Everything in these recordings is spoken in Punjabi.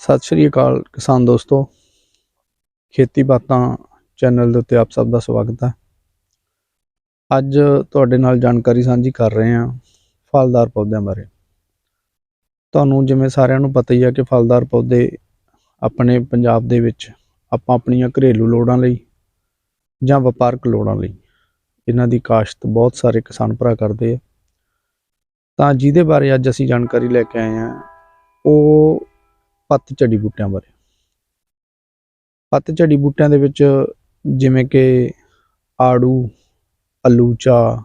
ਸਤਿ ਸ਼੍ਰੀ ਅਕਾਲ ਕਿਸਾਨ ਦੋਸਤੋ। ਖੇਤੀ ਬਾਤਾਂ ਚੈਨਲ ਦੇ ਉੱਤੇ ਆਪ ਸਭ ਦਾ ਸਵਾਗਤ ਹੈ। ਅੱਜ ਤੁਹਾਡੇ ਨਾਲ ਜਾਣਕਾਰੀ ਸਾਂਝੀ ਕਰ ਰਹੇ ਹਾਂ ਫਲਦਾਰ ਪੌਦਿਆਂ ਬਾਰੇ। ਤੁਹਾਨੂੰ ਜਿਵੇਂ ਸਾਰਿਆਂ ਨੂੰ ਪਤਾ ਹੀ ਹੈ ਕਿ ਫਲਦਾਰ ਪੌਦੇ ਆਪਣੇ ਪੰਜਾਬ ਦੇ ਵਿੱਚ ਆਪਾਂ ਆਪਣੀਆਂ ਘਰੇਲੂ ਲੋੜਾਂ ਲਈ ਜਾਂ ਵਪਾਰਕ ਲੋੜਾਂ ਲਈ ਇਹਨਾਂ ਦੀ ਕਾਸ਼ਤ ਬਹੁਤ ਸਾਰੇ ਕਿਸਾਨ ਭਰਾ ਕਰਦੇ ਆ। ਤਾਂ ਜਿਹਦੇ ਬਾਰੇ ਅੱਜ ਅਸੀਂ ਜਾਣਕਾਰੀ ਲੈ ਕੇ ਆਏ ਹਾਂ, ਉਹ ਪੱਤ ਝੜੀ ਬੂਟਿਆਂ ਬਾਰੇ। ਪੱਤ ਝੜੀ ਬੂਟਿਆਂ ਦੇ ਵਿੱਚ ਜਿਵੇਂ ਕਿ ਆੜੂ, ਅਲੂਚਾ,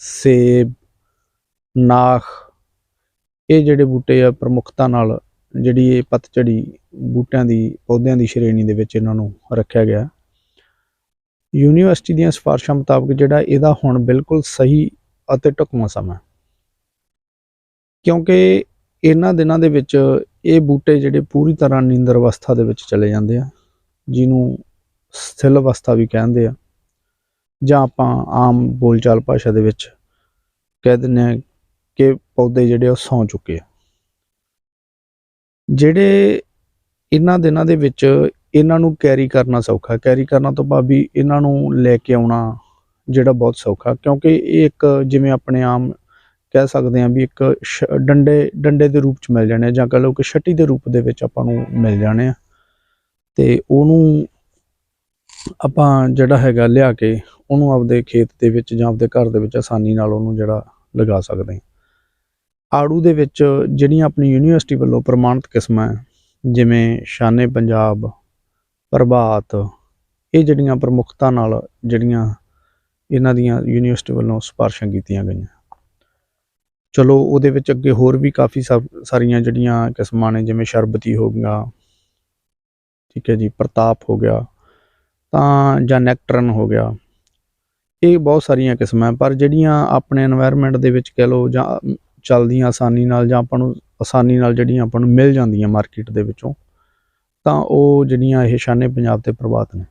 ਸੇਬ, ਨਾਖ, ਇਹ ਜਿਹੜੇ ਬੂਟੇ ਆ ਪ੍ਰਮੁੱਖਤਾ ਨਾਲ ਜਿਹੜੀ ਇਹ ਪਤਝੜੀ ਬੂਟਿਆਂ ਦੀ, ਪੌਦਿਆਂ ਦੀ ਸ਼੍ਰੇਣੀ ਦੇ ਵਿੱਚ ਇਹਨਾਂ ਨੂੰ ਰੱਖਿਆ ਗਿਆ। ਯੂਨੀਵਰਸਿਟੀ ਦੀਆਂ ਸਿਫਾਰਸ਼ਾਂ ਮੁਤਾਬਕ ਜਿਹੜਾ ਇਹਦਾ ਹੁਣ ਬਿਲਕੁਲ ਸਹੀ ਅਤੇ ਢੁਕਵਾਂ ਸਮਾਂ ਕਿਉਂਕਿ ਇਹਨਾਂ ਦਿਨਾਂ ਦੇ ਵਿੱਚ ਇਹ ਬੂਟੇ ਜਿਹੜੇ ਪੂਰੀ ਤਰ੍ਹਾਂ ਨੀਂਦਰ ਅਵਸਥਾ ਦੇ ਵਿੱਚ ਚਲੇ ਜਾਂਦੇ ਆ, ਜਿਹਨੂੰ ਸਥਿਲ ਅਵਸਥਾ ਵੀ ਕਹਿੰਦੇ ਆ। ਜਾਂ ਆਪਾਂ ਆਮ ਬੋਲਚਾਲ ਭਾਸ਼ਾ ਦੇ ਵਿੱਚ ਕਹਿ ਦਿੰਦੇ ਆ ਕਿ ਪੌਦੇ ਜਿਹੜੇ ਉਹ ਸੌਂ ਚੁੱਕੇ ਆ। ਜਿਹੜੇ ਇਹਨਾਂ ਦਿਨਾਂ ਦੇ ਵਿੱਚ ਇਹਨਾਂ ਨੂੰ ਕੈਰੀ ਕਰਨਾ ਸੌਖਾ, ਕੈਰੀ ਕਰਨਾ ਤੋਂ ਭਾਵ ਵੀ ਇਹਨਾਂ ਨੂੰ ਲੈ ਕੇ ਆਉਣਾ ਜਿਹੜਾ ਬਹੁਤ ਸੌਖਾ, ਕਿਉਂਕਿ ਇਹ ਇੱਕ ਜਿਵੇਂ ਆਪਣੇ ਆਮ ਕਹਿ ਸਕਦੇ ਹਾਂ ਵੀ ਇੱਕ ਸ਼- ਡੰਡੇ ਡੰਡੇ ਦੇ ਰੂਪ ਚ ਮਿਲ ਜਾਣੇ ਆ ਜਾਂ ਕਹ ਲਓ ਕਿ ਛੱਟੀ ਦੇ ਰੂਪ ਦੇ ਵਿੱਚ ਆਪਾਂ ਨੂੰ ਮਿਲ ਜਾਣੇ ਆ। ਤੇ ਉਹਨੂੰ ਆਪਾਂ ਜਿਹੜਾ ਹੈਗਾ ਲਿਆ ਕੇ ਉਹਨੂੰ ਆਪਦੇ ਖੇਤ ਦੇ ਵਿੱਚ ਜਾਂ ਆਪਦੇ ਘਰ ਦੇ ਵਿੱਚ ਆਸਾਨੀ ਨਾਲ ਉਹਨੂੰ ਜਿਹੜਾ ਲਗਾ ਸਕਦੇ ਹਾਂ। ਆੜੂ ਦੇ ਵਿੱਚ ਜਿਹੜੀਆਂ ਆਪਣੀ ਯੂਨੀਵਰਸਿਟੀ ਵੱਲੋਂ ਪ੍ਰਮਾਣਿਤ ਕਿਸਮਾਂ ਹੈ, ਜਿਵੇਂ ਸ਼ਾਨੇ ਪੰਜਾਬ ਪ੍ਰਭਾਤ ਇਹ ਜਿਹੜੀਆਂ ਪ੍ਰਮੁੱਖਤਾ ਨਾਲ ਜਿਹੜੀਆਂ ਇਹਨਾਂ ਦੀਆਂ ਯੂਨੀਵਰਸਿਟੀ ਵੱਲੋਂ ਸਿਫਾਰਸ਼ਾਂ ਕੀਤੀਆਂ ਗਈਆਂ। ਚਲੋ ਉਹਦੇ ਵਿੱਚ ਅੱਗੇ ਹੋਰ ਵੀ ਕਾਫੀ ਸਾਰੀਆਂ ਜਿਹੜੀਆਂ ਕਿਸਮਾਂ ਨੇ, ਜਿਵੇਂ ਸ਼ਰਬਤੀ ਹੋ ਗਿਆ, ਠੀਕ ਹੈ ਜੀ, ਪ੍ਰਤਾਪ ਹੋ ਗਿਆ, ਤਾਂ ਜਾਂ ਨੈਕਟਰਨ ਹੋ ਗਿਆ, ਇਹ ਬਹੁਤ ਸਾਰੀਆਂ ਕਿਸਮਾਂ ਪਰ ਜਿਹੜੀਆਂ ਆਪਣੇ এনवायरमेंट ਦੇ ਵਿੱਚ ਕਹਿ ਲੋ ਜਾਂ ਚਲਦੀਆਂ ਆਸਾਨੀ ਨਾਲ ਜਾਂ ਆਪਾਂ ਨੂੰ ਆਸਾਨੀ ਨਾਲ ਜਿਹੜੀਆਂ ਆਪਾਂ ਨੂੰ ਮਿਲ ਜਾਂਦੀਆਂ ਮਾਰਕੀਟ ਦੇ ਵਿੱਚੋਂ, ਤਾਂ ਉਹ ਜਿਹੜੀਆਂ ਇਹ ਸ਼ਾਨੇ ਪੰਜਾਬ ਤੇ ਪ੍ਰਭਾਤ ਨੇ।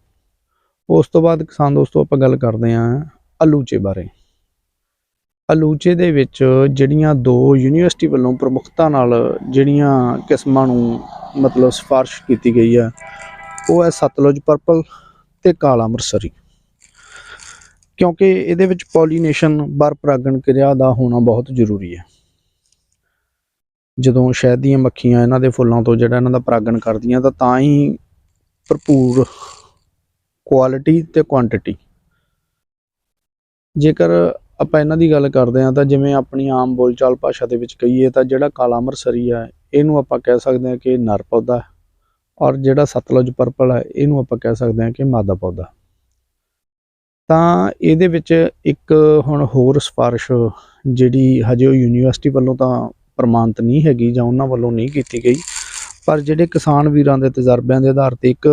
ਉਸ ਤੋਂ ਬਾਅਦ ਕਿਸਾਨ ਦੋਸਤੋ ਆਪਾਂ ਗੱਲ ਕਰਦੇ ਆਂ ਆਲੂਚੇ ਬਾਰੇ। ਅਲੂਚੇ ਦੇ ਵਿੱਚ ਜਿਹੜੀਆਂ ਦੋ ਯੂਨੀਵਰਸਿਟੀ ਵੱਲੋਂ ਪ੍ਰਮੁੱਖਤਾ ਨਾਲ ਜਿਹੜੀਆਂ ਕਿਸਮਾਂ ਨੂੰ ਮਤਲਬ ਸਿਫਾਰਿਸ਼ ਕੀਤੀ ਗਈ ਹੈ, ਉਹ ਹੈ ਸਤਲੁਜ ਪਰਪਲ ਤੇ ਕਾਲਾ ਮਰਸਰੀ। ਕਿਉਂਕਿ ਇਹਦੇ ਵਿੱਚ ਪੋਲੀਨੇਸ਼ਨ ਬਰ ਪਰਾਗਣ ਕਿਰਿਆ ਦਾ ਹੋਣਾ ਬਹੁਤ ਜ਼ਰੂਰੀ ਹੈ। ਜਦੋਂ ਸ਼ਹਿਦ ਦੀਆਂ ਮੱਖੀਆਂ ਇਹਨਾਂ ਦੇ ਫੁੱਲਾਂ ਤੋਂ ਜਿਹੜਾ ਇਹਨਾਂ ਦਾ ਪਰਾਗਣ ਕਰਦੀਆਂ, ਤਾਂ ਤਾਂ ਹੀ ਭਰਪੂਰ ਕੁਆਲਿਟੀ ਤੇ ਕੁਆਂਟੀਟੀ ਜੇਕਰ ਆਪਾਂ ਇਹਨਾਂ ਦੀ ਗੱਲ ਕਰਦੇ ਹਾਂ ਤਾਂ ਜਿਵੇਂ ਆਪਣੀ ਆਮ ਬੋਲਚਾਲ ਭਾਸ਼ਾ ਦੇ ਵਿੱਚ ਕਹੀਏ ਤਾਂ ਜਿਹੜਾ ਕਾਲਾ ਮਰਸਰੀ ਹੈ, ਇਹਨੂੰ ਆਪਾਂ ਕਹਿ ਸਕਦੇ ਹਾਂ ਕਿ ਨਰ ਪੌਦਾ ਔਰ ਜਿਹੜਾ ਸਤਲੁਜ ਪਰਪਲ ਹੈ, ਇਹਨੂੰ ਆਪਾਂ ਕਹਿ ਸਕਦੇ ਹਾਂ ਕਿ ਮਾਦਾ ਪੌਦਾ ਤਾਂ ਇਹਦੇ ਵਿੱਚ ਇੱਕ ਹੁਣ ਹੋਰ ਸਿਫਾਰਿਸ਼ ਜਿਹੜੀ ਹਜੇ ਉਹ ਯੂਨੀਵਰਸਿਟੀ ਵੱਲੋਂ ਤਾਂ ਪ੍ਰਮਾਣਿਤ ਨਹੀਂ ਹੈਗੀ ਜਾਂ ਉਹਨਾਂ ਵੱਲੋਂ ਨਹੀਂ ਕੀਤੀ ਗਈ, ਪਰ ਜਿਹੜੇ ਕਿਸਾਨ ਵੀਰਾਂ ਦੇ ਤਜਰਬਿਆਂ ਦੇ ਆਧਾਰ ਤੇ ਇੱਕ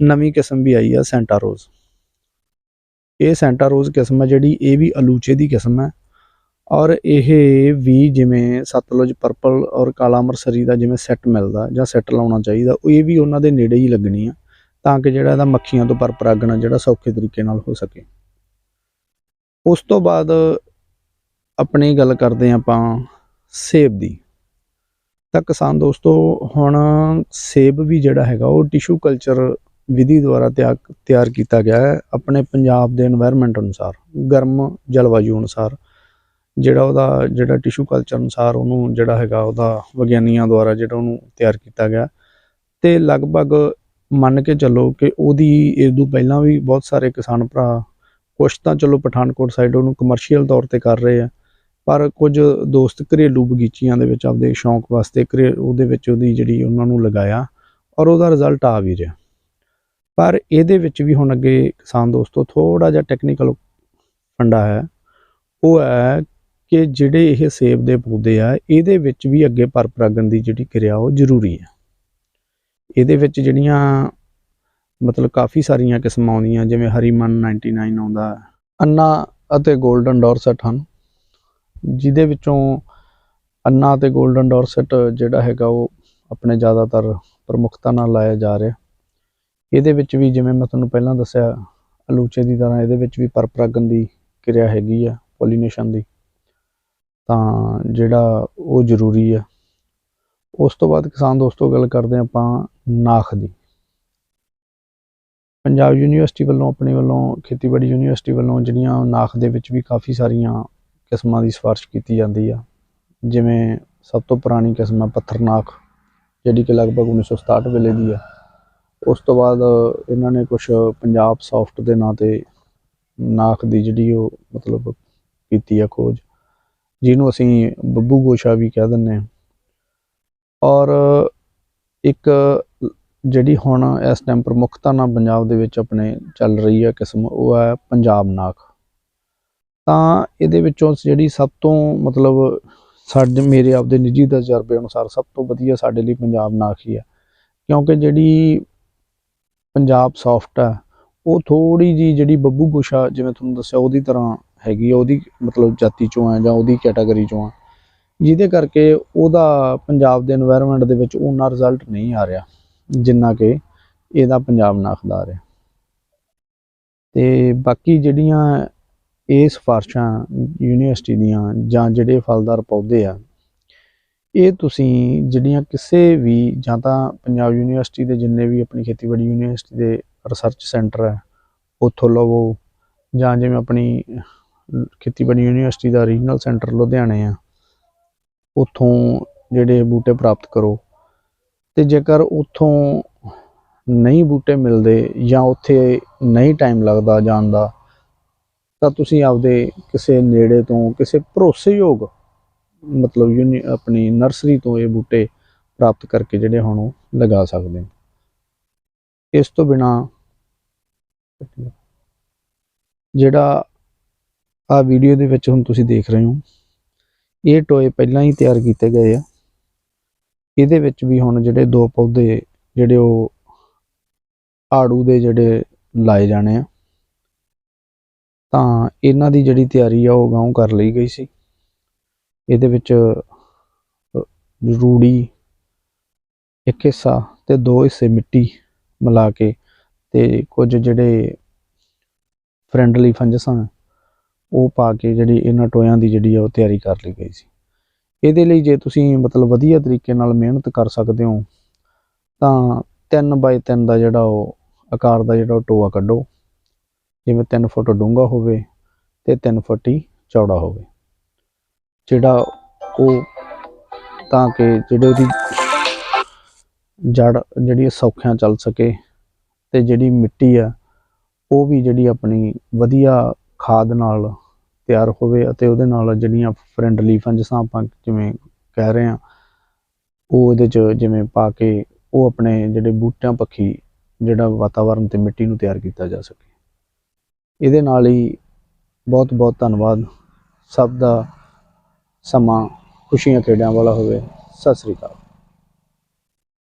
ਨਵੀਂ ਕਿਸਮ ਵੀ ਆਈ ਆ ਸੈਂਟਾ ਰੋਜ਼। ਇਹ ਸੈਂਟਾ ਰੋਜ਼ ਕਿਸਮ ਹੈ, ਜਿਹੜੀ ਇਹ ਵੀ ਅਲੂਚੇ ਦੀ ਕਿਸਮ ਹੈ। ਔਰ ਇਹ ਵੀ ਜਿਵੇਂ ਸਤਲੁਜ ਪਰਪਲ ਔਰ ਕਾਲਾ ਮਰਸਰੀ ਦਾ ਜਿਵੇਂ ਸੈੱਟ ਮਿਲਦਾ ਜਾਂ ਸੈੱਟ ਲਾਉਣਾ ਚਾਹੀਦਾ ਉਹ ਇਹ ਵੀ ਉਹਨਾਂ ਦੇ ਨੇੜੇ ਹੀ ਲੱਗਣੀ ਆ, ਤਾਂ ਕਿ ਜਿਹੜਾ ਇਹਦਾ ਮੱਖੀਆਂ ਤੋਂ ਪਰਪਰਾਗਣ ਜਿਹੜਾ ਸੌਖੇ ਤਰੀਕੇ ਨਾਲ ਹੋ ਸਕੇ। ਉਸ ਤੋਂ ਬਾਅਦ ਆਪਣੀ ਗੱਲ ਕਰਦੇ ਹਾਂ ਆਪਾਂ ਸੇਬ ਦੀ। ਤਾਂ ਕਿਸਾਨ ਦੋਸਤੋ, ਹੁਣ ਸੇਬ ਵੀ ਜਿਹੜਾ ਹੈਗਾ, ਉਹ ਟਿਸ਼ੂ ਕਲਚਰ ਵਿਧੀ ਦੁਆਰਾ ਤਿਆਰ ਕੀਤਾ ਗਿਆ ਹੈ ਆਪਣੇ ਪੰਜਾਬ ਦੇ এনवायरमेंट ਅਨੁਸਾਰ, ਗਰਮ ਜਲਵਾਯੂ ਅਨੁਸਾਰ, ਜਿਹੜਾ ਉਹਦਾ, ਜਿਹੜਾ ਟਿਸ਼ੂ ਕਲਚਰ ਅਨੁਸਾਰ ਉਹਨੂੰ ਜਿਹੜਾ ਹੈਗਾ ਉਹਦਾ ਵਿਗਿਆਨੀਆਂ ਦੁਆਰਾ ਜਿਹੜਾ ਉਹਨੂੰ ਤਿਆਰ ਕੀਤਾ ਗਿਆ ਤੇ ਲਗਭਗ ਮੰਨ ਕੇ ਚੱਲੋ ਕਿ ਉਹਦੀ ਇਸ ਤੋਂ ਪਹਿਲਾਂ ਵੀ ਬਹੁਤ ਸਾਰੇ ਕਿਸਾਨ ਭਰਾ ਕੁਛ ਤਾਂ ਚਲੋ ਪਠਾਨਕੋਟ ਸਾਈਡ ਉਹਨੂੰ ਕਮਰਸ਼ੀਅਲ ਤੌਰ ਤੇ ਕਰ ਰਹੇ ਆ ਪਰ ਕੁਝ ਦੋਸਤ ਘਰੇਲੂ ਬਗੀਚੀਆਂ ਦੇ ਵਿੱਚ ਆਪਦੇ ਸ਼ੌਂਕ ਵਾਸਤੇ ਉਹਦੇ ਵਿੱਚ ਉਹਦੀ ਜਿਹੜੀ ਉਹਨਾਂ ਨੂੰ ਲਗਾਇਆ ਔਰ ਉਹਦਾ ਰਿਜ਼ਲਟ ਆ ਵੀ ਰਿਹਾ। ਪਰ ਇਹਦੇ ਵਿੱਚ ਵੀ ਹੁਣ ਅੱਗੇ ਕਿਸਾਨ ਦੋਸਤੋ ਥੋੜਾ ਜਿਹਾ ਟੈਕਨੀਕਲ ਫੰਡਾ ਹੈ। ਉਹ ਹੈ ਕਿ ਜਿਹੜੇ ਇਹ ਸੇਬ ਦੇ ਪੌਦੇ ਆ, ਇਹਦੇ ਵਿੱਚ ਵੀ ਅੱਗੇ ਪਰਪਰਾਗਣ ਦੀ ਜਿਹੜੀ ਕਿਰਿਆ ਉਹ ਜ਼ਰੂਰੀ ਹੈ। ਇਹਦੇ ਵਿੱਚ ਜਿਹੜੀਆਂ ਮਤਲਬ ਕਾਫੀ ਸਾਰੀਆਂ ਕਿਸਮਾਂ ਆਉਂਦੀਆਂ, ਜਿਵੇਂ ਹਰੀਮਨ 99 ਆਉਂਦਾ, ਅੰਨਾ ਅਤੇ 골ਡਨ ਡੋਰਸਟ ਹਨ, ਜਿਹਦੇ ਵਿੱਚੋਂ ਅੰਨਾ ਅਤੇ 골ਡਨ ਡੋਰਸਟ ਜਿਹੜਾ ਹੈਗਾ ਉਹ ਆਪਣੇ ਜ਼ਿਆਦਾਤਰ ਪ੍ਰਮੁੱਖਤਾ ਨਾਲ ਲਾਇਆ ਜਾ ਰਿਹਾ। ਇਹਦੇ ਵਿੱਚ ਵੀ ਜਿਵੇਂ ਮੈਂ ਤੁਹਾਨੂੰ ਪਹਿਲਾਂ ਦੱਸਿਆ, ਅਲੂਚੇ ਦੀ ਤਰ੍ਹਾਂ ਇਹਦੇ ਵਿੱਚ ਵੀ ਪਰਪਰਾਗਣ ਦੀ ਕਿਰਿਆ ਹੈਗੀ ਆ, ਪੋਲੀਨੇਸ਼ਨ ਦੀ। ਤਾਂ ਜਿਹੜਾ ਉਹ ਜ਼ਰੂਰੀ ਆ। ਉਸ ਤੋਂ ਬਾਅਦ ਕਿਸਾਨ ਦੋਸਤੋ ਗੱਲ ਕਰਦੇ ਹਾਂ ਆਪਾਂ ਨਾਖ ਦੀ। ਪੰਜਾਬ ਯੂਨੀਵਰਸਿਟੀ ਵੱਲੋਂ, ਆਪਣੇ ਵੱਲੋਂ, ਖੇਤੀਬਾੜੀ ਯੂਨੀਵਰਸਿਟੀ ਵੱਲੋਂ ਜਿਹੜੀਆਂ ਨਾਖ ਦੇ ਵਿੱਚ ਵੀ ਕਾਫੀ ਸਾਰੀਆਂ ਕਿਸਮਾਂ ਦੀ ਸਿਫਾਰਿਸ਼ ਕੀਤੀ ਜਾਂਦੀ ਆ। ਜਿਵੇਂ ਸਭ ਤੋਂ ਪੁਰਾਣੀ ਕਿਸਮ ਹੈ ਪੱਥਰ ਨਾਖ, ਜਿਹੜੀ ਕਿ ਲਗਭਗ 1967 ਵੇਲੇ ਦੀ ਆ। ਉਸ ਤੋਂ ਬਾਅਦ ਇਹਨਾਂ ਨੇ ਕੁਝ ਪੰਜਾਬ ਸੌਫਟ ਦੇ ਨਾਂ ਤੇ ਨਾਖ ਦੀ ਜਿਹੜੀ ਉਹ ਮਤਲਬ ਕੀਤੀ ਆ ਖੋਜ, ਜਿਹਨੂੰ ਅਸੀਂ ਬੱਬੂ ਗੋਸ਼ਾ ਵੀ ਕਹਿ ਦਿੰਦੇ ਹਾਂ। ਔਰ ਇੱਕ ਜਿਹੜੀ ਹੁਣ ਇਸ ਟਾਈਮ ਪ੍ਰਮੁੱਖਤਾ ਨਾਲ ਪੰਜਾਬ ਦੇ ਵਿੱਚ ਆਪਣੇ ਚੱਲ ਰਹੀ ਹੈ ਕਿਸਮ, ਉਹ ਹੈ ਪੰਜਾਬ ਨਾਖ ਤਾਂ ਇਹਦੇ ਵਿੱਚੋਂ ਜਿਹੜੀ ਸਭ ਤੋਂ ਮਤਲਬ ਸਾਡੇ, ਮੇਰੇ ਆਪਦੇ ਨਿੱਜੀ ਤਜਰਬੇ ਅਨੁਸਾਰ ਸਭ ਤੋਂ ਵਧੀਆ ਸਾਡੇ ਲਈ ਪੰਜਾਬ ਨਾਖ ਹੀ ਹੈ ਕਿਉਂਕਿ ਜਿਹੜੀ ਪੰਜਾਬ ਸੌਫਟ ਆ। ਉਹ ਥੋੜੀ ਜੀ ਜਿਹੜੀ ਬੱਬੂ ਗੋਸ਼ਾ ਜਿਵੇਂ ਤੁਹਾਨੂੰ ਦੱਸਿਆ, ਉਹਦੀ ਤਰ੍ਹਾਂ ਹੈਗੀ ਆ, ਉਹਦੀ ਮਤਲਬ ਜਾਤੀ ਚੋਂ ਆ ਜਾਂ ਉਹਦੀ ਕੈਟਾਗਰੀ ਚੋਂ ਆ। ਜਿਹਦੇ ਕਰਕੇ ਉਹਦਾ ਪੰਜਾਬ ਦੇ এনवायरमेंट ਦੇ ਵਿੱਚ ਉਹਨਾਂ ਰਿਜ਼ਲਟ ਨਹੀਂ ਆ ਰਿਹਾ, ਜਿੰਨਾ ਕਿ ਇਹਦਾ ਪੰਜਾਬ ਨਾਖਦਾ ਰਿਹਾ। ਤੇ ਬਾਕੀ ਜਿਹੜੀਆਂ ਇਹ ਸਿਫਾਰਸ਼ਾਂ ਯੂਨੀਵਰਸਿਟੀ ਦੀਆਂ ਜਾਂ ਜਿਹੜੇ ਫਲਦਾਰ ਪੌਦੇ ਆ ਇਹ ਤੁਸੀਂ ਜਿਹੜੀਆਂ ਕਿਸੇ ਵੀ ਜਾਂ ਤਾਂ ਪੰਜਾਬ ਯੂਨੀਵਰਸਿਟੀ ਦੇ ਜਿੰਨੇ ਵੀ ਆਪਣੀ ਖੇਤੀਬਾੜੀ ਯੂਨੀਵਰਸਿਟੀ ਦੇ ਰਿਸਰਚ ਸੈਂਟਰ ਹੈ, ਉੱਥੋਂ ਲਵੋ ਜਾਂ ਜਿਵੇਂ ਆਪਣੀ ਖੇਤੀਬਾੜੀ ਯੂਨੀਵਰਸਿਟੀ ਦਾ ਰੀਜਨਲ ਸੈਂਟਰ ਲੁਧਿਆਣੇ ਆ, ਉੱਥੋਂ ਜਿਹੜੇ ਬੂਟੇ ਪ੍ਰਾਪਤ ਕਰੋ। ਤੇ ਜੇਕਰ ਉੱਥੋਂ ਨਹੀਂ ਬੂਟੇ ਮਿਲਦੇ ਜਾਂ ਉੱਥੇ ਨਹੀਂ ਟਾਈਮ ਲੱਗਦਾ ਜਾਣ ਦਾ, ਤਾਂ ਤੁਸੀਂ ਆਪਦੇ ਕਿਸੇ ਨੇੜੇ ਤੋਂ ਕਿਸੇ ਭਰੋਸੇਯੋਗ ਮਤਲਬ ਯੂਨੀ ਆਪਣੀ ਨਰਸਰੀ ਤੋਂ ਇਹ ਬੂਟੇ ਪ੍ਰਾਪਤ ਕਰਕੇ ਜਿਹੜੇ ਹੁਣ ਉਹ ਲਗਾ ਸਕਦੇ ਹੋ ਇਸ ਤੋਂ ਬਿਨਾ ਜਿਹੜਾ ਆ ਵੀਡੀਓ ਦੇ ਵਿੱਚ ਹੁਣ ਤੁਸੀਂ ਦੇਖ ਰਹੇ ਹੋ, ਇਹ ਟੋਏ ਪਹਿਲਾਂ ਹੀ ਤਿਆਰ ਕੀਤੇ ਗਏ ਆ। ਇਹਦੇ ਵਿੱਚ ਵੀ ਹੁਣ ਜਿਹੜੇ ਦੋ ਪੌਦੇ ਜਿਹੜੇ ਉਹ ਆੜੂ ਦੇ ਜਿਹੜੇ ਲਾਏ ਜਾਣੇ ਆ। ਤਾਂ ਇਹਨਾਂ ਦੀ ਜਿਹੜੀ ਤਿਆਰੀ ਆ ਉਹ ਗਾਉਂ ਕਰ ਲਈ ਗਈ ਸੀ। ਇਹਦੇ ਵਿੱਚ ਰੂੜੀ, ਇੱਕ ਹਿੱਸਾ ਤੇ ਦੋ ਹਿੱਸੇ ਮਿੱਟੀ ਮਿਲਾ ਕੇ ਤੇ ਕੁਝ ਜਿਹੜੇ ਫ੍ਰੈਂਡਲੀ ਫੰਜਸਾਂ ਉਹ ਪਾ ਕੇ ਜਿਹੜੀ ਇਹਨਾਂ ਟੋਇਆਂ ਦੀ ਜਿਹੜੀ ਆ ਉਹ ਤਿਆਰੀ ਕਰ ਲਈ ਗਈ ਸੀ। ਇਹਦੇ ਲਈ ਜੇ ਤੁਸੀਂ ਮਤਲਬ ਵਧੀਆ ਤਰੀਕੇ ਨਾਲ ਮਿਹਨਤ ਕਰ ਸਕਦੇ ਹੋ, ਤਾਂ 3 ਬਾਈ 3 ਦਾ ਜਿਹੜਾ ਉਹ ਆਕਾਰ ਦਾ ਜਿਹੜਾ ਉਹ ਟੋਆ ਕੱਢੋ। ਜਿਵੇਂ 3 ਫੁੱਟ ਡੂੰਘਾ ਹੋਵੇ ਤੇ 3 ਫੁੱਟ ਹੀ ਚੌੜਾ ਹੋਵੇ। ਜਿਹੜਾ ਉਹ ਤਾਂ ਕਿ ਜਿਹੜੇ ਉਹਦੀ ਜੜ ਜਿਹੜੀ ਸੌਖਿਆਂ ਚੱਲ ਸਕੇ ਤੇ ਜਿਹੜੀ ਮਿੱਟੀ ਆ, ਉਹ ਵੀ ਜਿਹੜੀ ਆਪਣੀ ਵਧੀਆ ਖਾਦ ਨਾਲ ਤਿਆਰ ਹੋਵੇ ਅਤੇ ਉਹਦੇ ਨਾਲ ਜਿਹੜੀਆਂ ਫਰੈਂਡਲੀ ਫੰਜਸਾਂ ਆਪਾਂ ਜਿਵੇਂ ਕਹਿ ਰਹੇ ਆ, ਉਹ ਇਹਦੇ ਚ ਜਿਵੇਂ ਪਾ ਕੇ ਉਹ ਆਪਣੇ ਜਿਹੜੇ ਬੂਟਿਆਂ ਪੱਖੀ ਜਿਹੜਾ ਵਾਤਾਵਰਨ ਤੇ ਮਿੱਟੀ ਨੂੰ ਤਿਆਰ ਕੀਤਾ ਜਾ ਸਕੇ। ਇਹਦੇ ਨਾਲ ਹੀ ਬਹੁਤ ਬਹੁਤ ਧੰਨਵਾਦ। ਸਭ ਦਾ ਸਮਾਂ ਖੁਸ਼ੀਆਂ ਖੇਡਾਂ ਵਾਲਾ ਹੋਵੇ। ਸਤਿ ਸ੍ਰੀ ਅਕਾਲ।